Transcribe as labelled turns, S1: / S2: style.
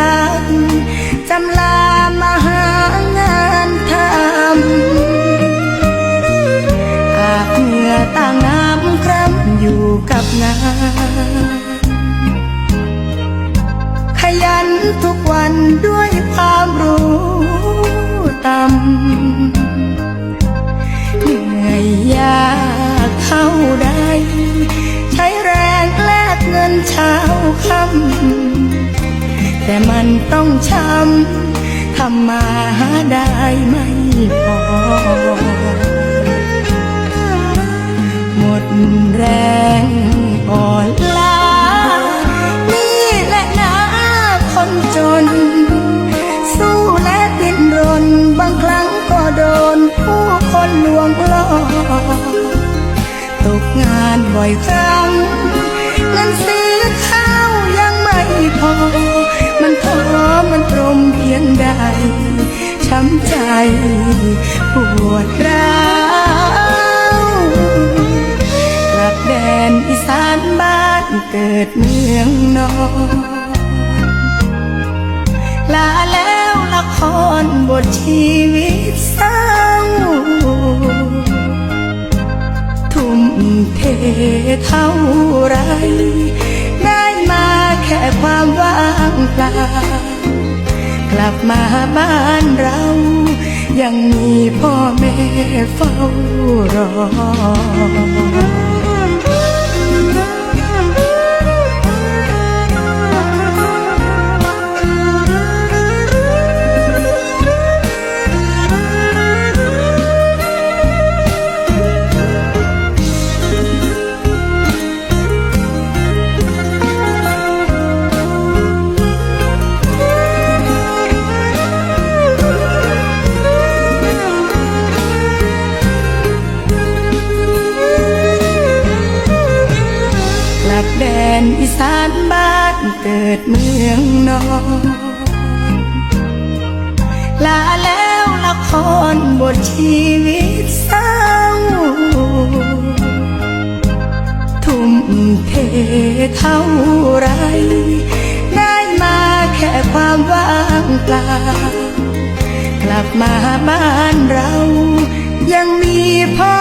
S1: ก ขยันทุกวันด้วยความรู้ต่ำเหนื่อยยากเท่าใด ใช้แรงแลกเงินเช้าค่ำแต่มันต้องช้ำทำมาหาได้ไม่พอ หมดแรง บ่อยครั้งเงินซื้อข้าวยังไม่พอ มันท้อมันตรมเพียงใด ช้ำใจปวดร้าวกลับแดนอีสานบ้านเกิดเมืองนอนลาแล้ว มเทเท่าไร ได้มาแค่ความว่างเปล่ากลับมาบ้านเรา ยังมีพ่อแม่เฝ้ารอ กลับแดนอีสานบ้านเกิดเมืองนอนลาแล้วละครบทชีวิตเศร้า ทุ่มเทเท่าไร ได้มาแค่ความว่างเปล่ากลับมาบ้านเรา ยังมีพ่อ